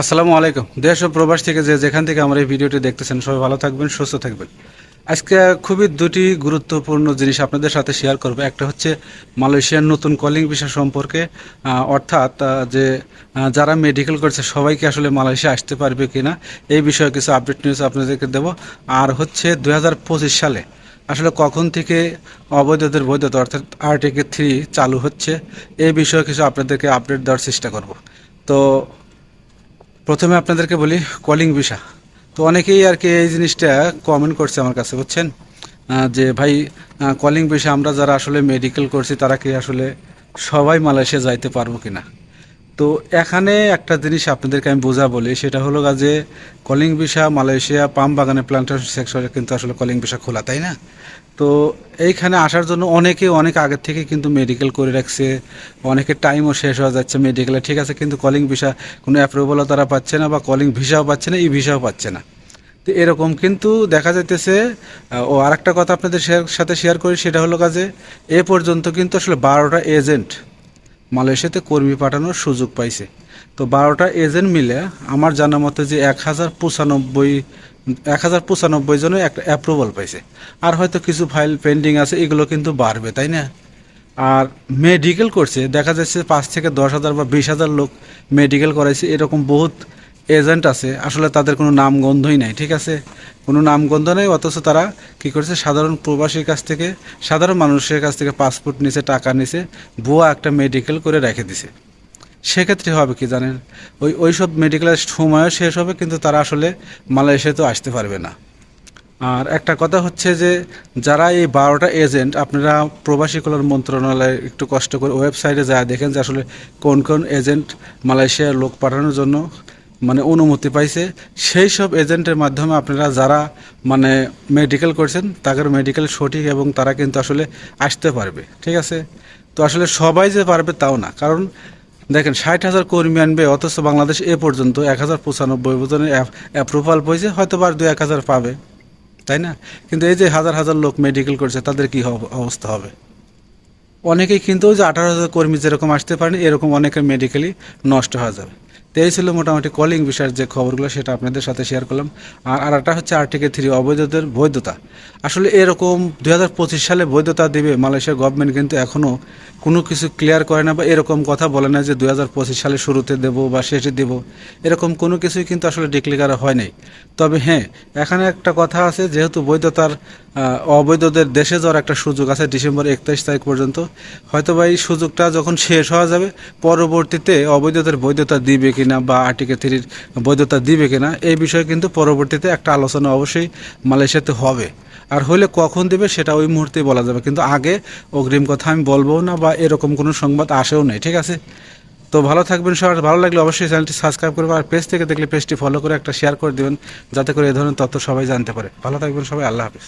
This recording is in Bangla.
আসসালামু আলাইকুম। দেশ ও প্রবাস থেকে যে যেখান থেকে আমরা এই ভিডিওটি দেখতেছেন, সবাই ভালো থাকবেন, সুস্থ থাকবেন। আজকে খুবই দুটি গুরুত্বপূর্ণ জিনিস আপনাদের সাথে শেয়ার করব। একটা হচ্ছে মালয়েশিয়ার নতুন কলিং বিষয় সম্পর্কে অর্থাৎ যে যারা মেডিকেল করছে, সবাইকে আসলে মালয়েশিয়া আসতে পারবে কিনা, এই বিষয়ে কিছু আপডেট নিউজ আপনাদেরকে দেব। আর হচ্ছে দু হাজার পঁচিশ সালে আসলে কখন থেকে অবৈধদের বৈধতা, অর্থাৎ আর্টিকে থ্রি চালু হচ্ছে এই বিষয়ে কিছু আপনাদেরকে আপডেট দেওয়ার চেষ্টা করব। তো প্রথমে আপনাদেরকে বলি কলিং ভিসা তো অনেকেই আর কি এই জিনিসটা কমেন্ট করছে আমার কাছে, বুঝছেন? যে ভাই কলিং ভিসা আমরা যারা আসলে মেডিকেল করছি, তারা কি আসলে সবাই মালয়েশিয়া যাইতে পারব কিনা? তো এখানে একটা জিনিস আপনাদেরকে আমি বোঝা বলি, সেটা হলো যে কলিং ভিসা মালয়েশিয়া পাম বাগানে প্লান্টেশন সেক্টরে কিন্তু আসলে কলিং ভিসা খোলা, তাই না? তো এইখানে আসার জন্য অনেকে অনেক আগের থেকে কিন্তু মেডিকেল করে রাখছে, অনেকের টাইমও শেষ হয়ে যাচ্ছে মেডিকেলে ঠিক আছে, কিন্তু কলিং ভিসা কোনো অ্যাপ্রুভালও তারা পাচ্ছে না বা কলিং ভিসাও পাচ্ছে না ই ভিসাও পাচ্ছে না। তো এরকম কিন্তু দেখা যাইতেছে ও আরেকটা কথা আপনাদের সাথে শেয়ার করি, সেটা হলো কাজে এ পর্যন্ত কিন্তু আসলে বারোটা এজেন্ট মালয়েশিয়াতে কর্মী পাঠানোর সুযোগ পাইছে। তো বারোটা এজেন্ট মিলে আমার জানা মতে যে এক হাজার পঁচানব্বই, এক হাজার পঁচানব্বই জনের একটা অ্যাপ্রুভাল পাইছে। আর হয়তো কিছু ফাইল পেন্ডিং আছে, এগুলো কিন্তু বাড়বে, তাই না? আর মেডিকেল করছে, দেখা যাচ্ছে পাঁচ থেকে দশ হাজার বা বিশ হাজার লোক মেডিকেল করাইছে, এরকম বহুত এজেন্ট আছে, আসলে তাদের কোনো নামগন্ধই নাই, ঠিক আছে? কোনো নামগন্ধ নেই, অথচ তারা কি করছে? সাধারণ প্রবাসীর কাছ থেকে, সাধারণ মানুষের কাছ থেকে পাসপোর্ট নিছে, টাকা নিছে, ভুয়া একটা মেডিকেল করে রেখে দিছে। সেক্ষেত্রে হবে কি জানেন? ওই ওই সব মেডিকেলের সময়ও শেষ হবে, কিন্তু তারা আসলে মালয়েশিয়াতেও আসতে পারবে না। আর একটা কথা হচ্ছে যে, যারা এই বারোটা এজেন্ট আপনারা প্রবাসী কল্যাণ মন্ত্রণালয়ে একটু কষ্ট করে ওয়েবসাইটে যা দেখেন যে আসলে কোন কোন এজেন্ট মালয়েশিয়ার লোক পাঠানোর জন্য মানে অনুমতি পাইছে। সেই সব এজেন্টের মাধ্যমে আপনারা যারা মানে মেডিকেল করছেন, তাদের মেডিকেল সঠিক এবং তারা কিন্তু আসলে আসতে পারবে। ঠিক আছে? তো আসলে সবাই যে পারবে তাও না। কারণ দেখেন, ষাট হাজার কর্মী আনবে, অথচ বাংলাদেশ এ পর্যন্ত এক হাজার পঁচানব্বই জনের অ্যাপ্রুভাল পেয়েছে হয়তো বা আর দু এক হাজার পাবে। তাই না? কিন্তু এই যে হাজার হাজার লোক মেডিকেল করছে, তাদের কি অবস্থা হবে? অনেকেই কিন্তু ওই যে আঠারো হাজার কর্মী যেরকম আসতে পারেন, এরকম অনেকের মেডিকেলই নষ্ট হয়ে যাবে। তো এই ছিল মোটামুটি কলিং বিষয়ের যে খবরগুলো সেটা আপনাদের সাথে শেয়ার করলাম। আর আর একটা হচ্ছে আর্টিকে থ্রি অবৈধদের বৈধতা। আসলে এরকম দুই হাজার পঁচিশ সালে বৈধতা দিবে মালয়েশিয়া গভর্নমেন্ট কিন্তু এখনও কোনো কিছু ক্লিয়ার করে না বা এরকম কথা বলে না যে দুই হাজার পঁচিশ সালে শুরুতে দেবো বা শেষে দেবো। এরকম কোনো কিছুই কিন্তু আসলে ডিক্লেয়ার হয় নাই। তবে হ্যাঁ এখানে একটা কথা আছে, যেহেতু বৈধতার অবৈধদের দেশে যাওয়ার একটা সুযোগ আছে ডিসেম্বর একত্রিশ তারিখ পর্যন্ত হয়তো বা এই সুযোগটা যখন শেষ হওয়া যাবে, পরবর্তীতে অবৈধদের বৈধতা দিবে কিনা বা আর্টিকে থ্রির বৈধতা দিবে কিনা, এই বিষয়ে কিন্তু পরবর্তীতে একটা আলোচনা অবশ্যই মালয়েশিয়াতে হবে। আর হলে কখন দেবে সেটা ওই মুহূর্তেই বলা যাবে। কিন্তু আগে অগ্রিম কথা আমি বলব না বা এরকম কোনো সংবাদ আসেও নেই, ঠিক আছে? তো ভালো থাকবেন সবার ভালো লাগলে অবশ্যই চ্যানেলটি সাবস্ক্রাইব করবেন আর পেজ থেকে দেখলে পেজটি ফলো করে একটা শেয়ার করে দেবেন, যাতে করে এই ধরনের তথ্য সবাই জানতে পারে। ভালো থাকবেন সবাই। আল্লাহ হাফিজ।